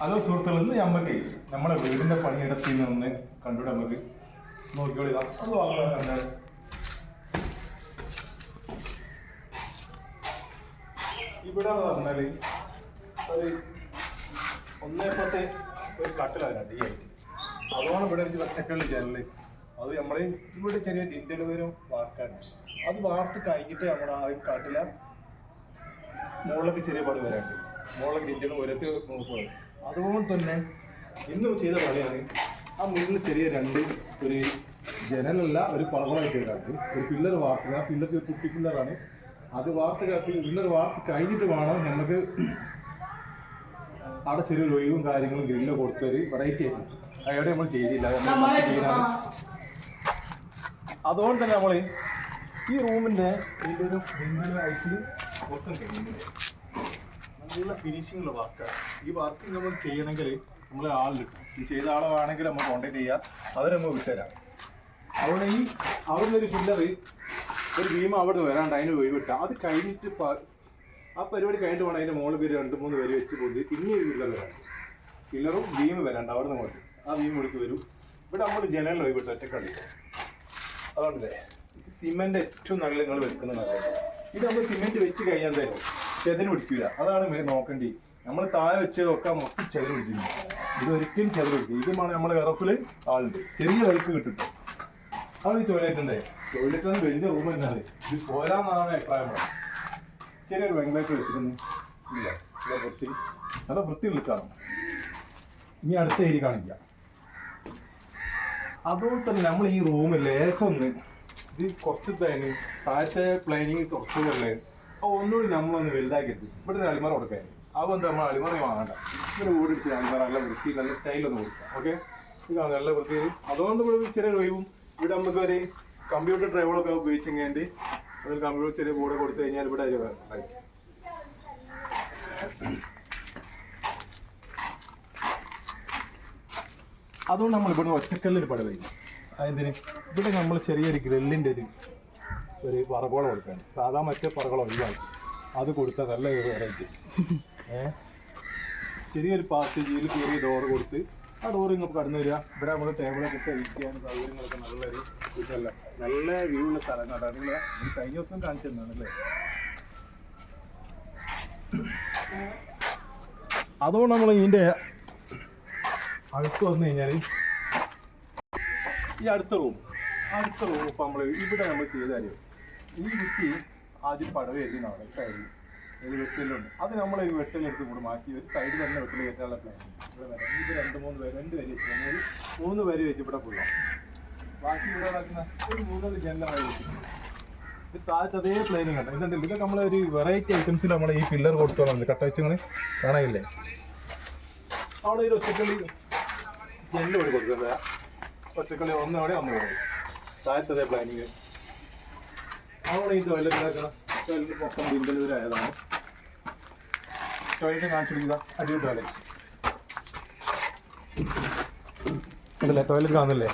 Hello സുഹൃത്തുക്കൾ ഇന്ന് നമുക്ക് നമ്മുടെ വീടിന്റെ പണിയിടത്തിൽ നിന്ന് കണ്ടുവിടാൻ നമുക്ക് നോക്കിക്കോളി. ഇതാ അത് വാങ്ങാൻ കണ്ടത് ഇവിടെ പറഞ്ഞാൽ ഒരു ഒന്നേ പത്ത് ഒരു കട്ടിലാണ് ഈ ആയിട്ട്. അതുമാണ് ഇവിടെ ഒരു പച്ചക്കള്ളി ജനൽ അത് നമ്മൾ ഇവിടെ ചെറിയ ഡിൻഡൽ വരും വാർക്കാണ്. അത് വാർത്ത് കഴിഞ്ഞിട്ട് നമ്മൾ ആ ഒരു കാട്ടില മുകളിലേക്ക് ചെറിയ പണി വരാണ്ട് മുകളിലേക്ക് ഡിൻഡലും ഉരത്ത് നോക്കുന്നത് അതുകൊണ്ട് തന്നെ ഇന്നും ചെയ്ത പണിയാണ് ആ മുന്നിൽ ചെറിയ രണ്ട് ഒരു ജനലല്ല ഒരു പളവളായിട്ട് വരാണ്ട് ഒരു പില്ലർ വാർത്ത ആ പില്ലർ ഒരു കുട്ടി പില്ലറാണ് അത് വാർത്ത് പില്ലർ വാർത്ത് കഴിഞ്ഞിട്ട് വേണം നമുക്ക് അവിടെ ചെറിയൊരു ഒഴിവും കാര്യങ്ങളും ഗ്രില്ല് കൊടുത്തൊരു വെറൈറ്റി ആയിട്ട് അയാളെ നമ്മൾ ചെയ്തില്ല. അതുകൊണ്ട് തന്നെ നമ്മൾ ഈ റൂമിന്റെ ഇതിന്റെ ഒരു ഐസിൽ മൊത്തം കഴിയുന്നില്ല നല്ല ഫിനിഷിംഗ് വർക്കാണ് ഈ വർക്ക് നമ്മൾ ചെയ്യണമെങ്കിൽ നമ്മൾ കിട്ടും ഈ ചെയ്ത ആളാണെങ്കിൽ നമ്മൾ കോണ്ടാക്ട് ചെയ്യാം. അവരെ നമ്മൾ വിട്ടുതരാം. അവിടെ ഈ അവിടെ ഒരു ഫില്ലർ ഒരു ഭീമ അവിടെ നിന്ന് വരാണ്ട് അതിന് ഒഴിവിട്ട അത് കഴിഞ്ഞിട്ട് ആ പരിപാടി കഴിഞ്ഞിട്ട് വേണം അതിന്റെ മുകളിൽ പേര് രണ്ട് മൂന്ന് പേര് വെച്ച് പോയി പിന്നെ ഒരു ഫില്ലർ വരാം. ഫില്ലറും ഭീമ് വരാണ്ട് അവിടെ നിന്ന് കൊണ്ട് ആ ഭീമ എടുത്ത് വരും. ഇവിടെ നമ്മൾ ജനലിൽ ഒഴിവിട്ട് ഒറ്റക്കടി അതുകൊണ്ടല്ലേ? സിമെന്റ് ഏറ്റവും നല്ല നിങ്ങൾ വെക്കുന്ന നല്ലത് ഇത് നമ്മൾ സിമെന്റ് വെച്ച് കഴിഞ്ഞാൽ തരും ചെതിന് പിടിക്കൂല. അതാണ് നോക്കേണ്ടി. നമ്മൾ താഴെ വെച്ചതൊക്കെ മൊത്തം ചെതിന് പിടിച്ചിട്ടുണ്ട് ഇത് ഒരിക്കലും ചെതിന് പിടിക്കും ഇതുമാണ് നമ്മുടെ വിറപ്പിൽ ആളുണ്ട് ചെറിയ വിലക്ക് കിട്ടും. അവിടെ ടോയ്ലറ്റ് ഉണ്ട് ടോയ്ലറ്റ് ആണ് വലിയ റൂം എന്നാണ് ഇത് പോരാന്നാണ് അഭിപ്രായം ചെറിയൊരു വെങ്കലേറ്റ് വെച്ചിരുന്നു. ഇല്ല നല്ല വൃത്തി വിളിച്ചാണ് ഇനി അടുത്ത ഏരി കാണിക്കാം. അതുപോലെ തന്നെ നമ്മൾ ഈ റൂം ലേസം ഒന്ന് ഇത് കുറച്ച് തന്നെ താഴത്തെ പ്ലാനിങ് കുറച്ചുകൂടെ ഒന്നുകൂടി നമ്മളൊന്ന് വലുതാക്കിയെത്തി ഇവിടെ ഒരു അലിമറ കൊടുക്കാൻ എന്താ നമ്മൾ അലിമറ വാങ്ങണ്ട ഇവിടെ ഓടിച്ച് അലിമറ നല്ല വൃത്തി നല്ല സ്റ്റൈലൊന്ന് കൊടുക്കാം. ഓക്കെ? ഇതാണ് നല്ല വൃത്തി. അതുകൊണ്ട് ഇവിടെ ചെറിയ ഒഴിവും ഇവിടെ നമുക്ക് ഒരു കമ്പ്യൂട്ടർ ഡ്രൈവറൊക്കെ ഉപയോഗിച്ചെങ്കിൽ അതിൽ കമ്പ്യൂട്ടർ ചെറിയ ബോർഡ് കൊടുത്തു കഴിഞ്ഞാൽ ഇവിടെ ഒരു അതുകൊണ്ട് നമ്മൾ ഇവിടെ ഒറ്റക്കല്ലിൽ പട വയ്ക്കും അതിന് ഇവിടെ നമ്മൾ ചെറിയൊരു ഗ്രില്ലിന്റെ ഒരു ഒരു പറകോളം കൊടുക്കാൻ. സാധാ മറ്റേ പറകോളം ഒഴിവാക്കി. അത് കൊടുത്ത നല്ല ഒരു വെറൈറ്റി ഏ? ചെറിയൊരു പാസേജിൽ ചെറിയ ഡോർ കൊടുത്ത് ആ ഡോറ് ഇങ്ങോട്ട് കടന്നു വരിക. ഇവിടെ നമ്മൾ ടേബിളൊക്കെ ഇട്ട് ഇരിക്കാൻ സൗകര്യങ്ങളൊക്കെ നല്ലൊരു ഇതല്ല. നല്ല വ്യൂ ഉള്ള സ്ഥലം കേട്ടോ നിങ്ങൾ കഴിഞ്ഞ ദിവസം കാണിച്ചു തന്നാണ് അല്ലേ? അതുകൊണ്ട് നമ്മൾ ഇതിന്റെ അടുത്ത് വന്നു കഴിഞ്ഞാൽ ഈ അടുത്ത റൂം അടുത്ത റൂം ഇപ്പം നമ്മൾ ഇവിടെ നമ്മൾ ചെയ്ത കാര്യം. ഈ വ്യക്തി ആദ്യം പടവ് എഴുതിനാണ് സൈഡിൽ ഒരു വെട്ടലുണ്ട്. അത് നമ്മൾ ഒരു വെട്ടലെടുത്ത് കൂടെ മാറ്റി. ഒരു സൈഡിൽ തന്നെ വെട്ടൽ കയറ്റാനുള്ള പ്ലാൻ ഇവിടെ വരാം. ഇത് രണ്ട് മൂന്ന് പേര് രണ്ട് പേര് വെച്ച് ഒരു മൂന്ന് പേര് വെച്ച് ഇവിടെ കൊള്ളാം. ബാക്കി ഇവിടെ നടക്കുന്ന ഒരു മൂന്നൊരു ജനലായി വെച്ചു ഇത് താഴത്തെ അതേ പ്ലാനിങ് ആണ് ഇതുണ്ട്. ഇതൊക്കെ നമ്മൾ ഒരു വെറൈറ്റി ഐറ്റംസിൽ നമ്മൾ ഈ പില്ലർ കൊടുത്തോളാം. കട്ട ഇങ്ങനെ കാണാനില്ലേ? അവിടെ ഒരു ഒറ്റക്കളി ജെല്ല് കൂടി കൊടുക്കുന്നത് ഒറ്റക്കളി ഒന്നവിടെ അവിടെ താഴത്തെ പ്ലാനിങ് അവിടെ ടോയ്ലറ്റ് മൊത്തം ബിന്ദലൂരായതാണ് ടോയ്ലറ്റ് ടോയ്ലറ്റ് ഉണ്ടല്ലേ? കാണുന്നില്ലേ?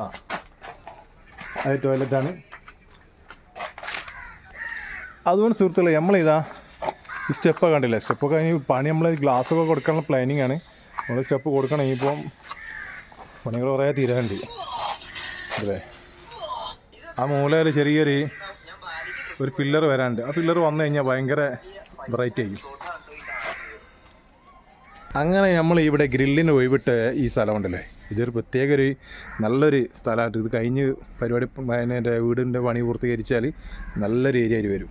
ആ. അത് ടോയ്ലറ്റാണ് അതുകൊണ്ട് സുഹൃത്തുക്കളെ നമ്മളിതാ ഈ സ്റ്റെപ്പ് കണ്ടില്ലേ? സ്റ്റെപ്പ് കഴിഞ്ഞ് പണി നമ്മൾ ഗ്ലാസ്സൊക്കെ കൊടുക്കാനുള്ള പ്ലാനിങ് ആണ്. നമ്മൾ സ്റ്റെപ്പ് കൊടുക്കണം. ഇനിയിപ്പം പണികൾ കുറേ തീരാനുണ്ട്. അല്ലേ? ആ മൂലയിൽ ചെറിയൊരു ഒരു പില്ലർ വരാണ്ട് ആ പില്ലർ വന്നു കഴിഞ്ഞാൽ ഭയങ്കര ബ്രൈറ്റ് ആയി അങ്ങനെ നമ്മൾ ഇവിടെ ഗ്രില്ലിന് ഒഴിവിട്ട് ഈ സ്ഥലമുണ്ടല്ലേ? ഇതൊരു പ്രത്യേക ഒരു നല്ലൊരു സ്ഥലമായിട്ട് ഇത് കഴിഞ്ഞ് പരിപാടി അതിന്റെ വീടിന്റെ പണി പൂർത്തീകരിച്ചാൽ നല്ലൊരു ഏരിയ വരും.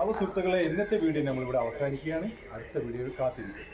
അപ്പോൾ സുഹൃത്തുക്കളെ ഇന്നത്തെ വീഡിയോ നമ്മളിവിടെ അവസാനിക്കുകയാണ്. അടുത്ത വീഡിയോയിൽ കാത്തിരിക്കും.